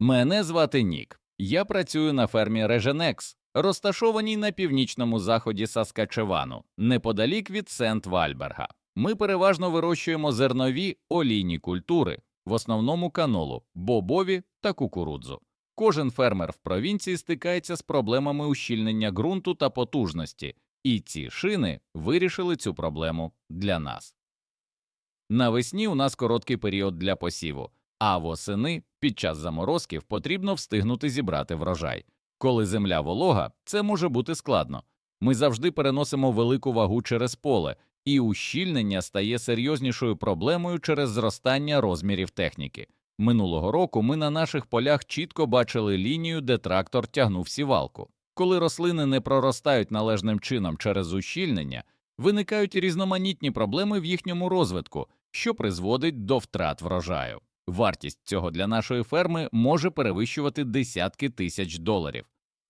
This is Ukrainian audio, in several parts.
Мене звати Нік. Я працюю на фермі Реженекс, розташованій на північному заході Саскачевану, неподалік від Сент-Вальберга. Ми переважно вирощуємо зернові олійні культури, в основному канолу, бобові та кукурудзу. Кожен фермер в провінції стикається з проблемами ущільнення ґрунту та потужності, і ці шини вирішили цю проблему для нас. Навесні у нас короткий період для посіву, а восени під час заморозків потрібно встигнути зібрати врожай. Коли земля волога, це може бути складно. Ми завжди переносимо велику вагу через поле, і ущільнення стає серйознішою проблемою через зростання розмірів техніки. Минулого року ми на наших полях чітко бачили лінію, де трактор тягнув сівалку. Коли рослини не проростають належним чином через ущільнення, виникають різноманітні проблеми в їхньому розвитку, що призводить до втрат врожаю. Вартість цього для нашої ферми може перевищувати десятки тисяч доларів.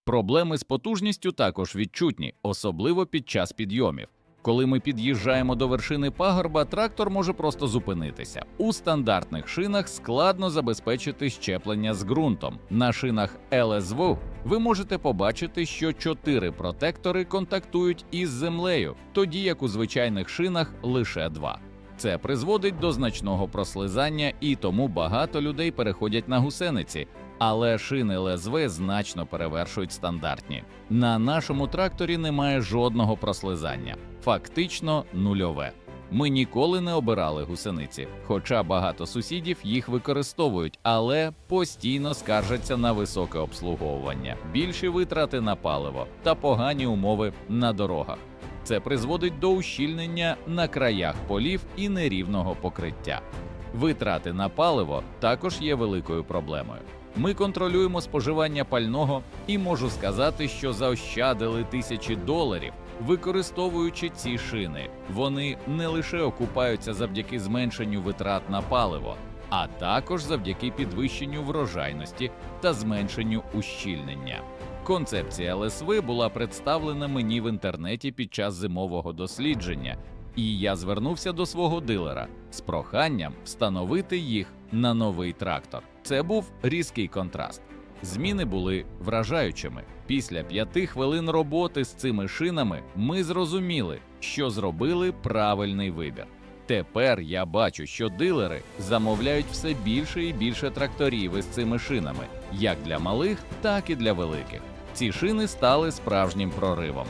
Проблеми з потужністю також відчутні, особливо під час підйомів. Коли ми під'їжджаємо до вершини пагорба, трактор може просто зупинитися. У стандартних шинах складно забезпечити щеплення з ґрунтом. На шинах LSV ви можете побачити, що чотири протектори контактують із землею, тоді як у звичайних шинах лише два. Це призводить до значного прослизання, і тому багато людей переходять на гусениці, але шини ЛСВ значно перевершують стандартні. На нашому тракторі немає жодного прослизання, фактично нульове. Ми ніколи не обирали гусениці, хоча багато сусідів їх використовують, але постійно скаржаться на високе обслуговування, більші витрати на паливо та погані умови на дорогах. Це призводить до ущільнення на краях полів і нерівного покриття. Витрати на паливо також є великою проблемою. Ми контролюємо споживання пального і можу сказати, що заощадили тисячі доларів, використовуючи ці шини. Вони не лише окупаються завдяки зменшенню витрат на паливо, а також завдяки підвищенню врожайності та зменшенню ущільнення. Концепція ЛСВ була представлена мені в інтернеті під час зимового дослідження, і я звернувся до свого дилера з проханням встановити їх на новий трактор. Це був різкий контраст. Зміни були вражаючими. Після п'яти хвилин роботи з цими шинами ми зрозуміли, що зробили правильний вибір. Тепер я бачу, що дилери замовляють все більше і більше тракторів із цими шинами, як для малих, так і для великих. Ці шини стали справжнім проривом.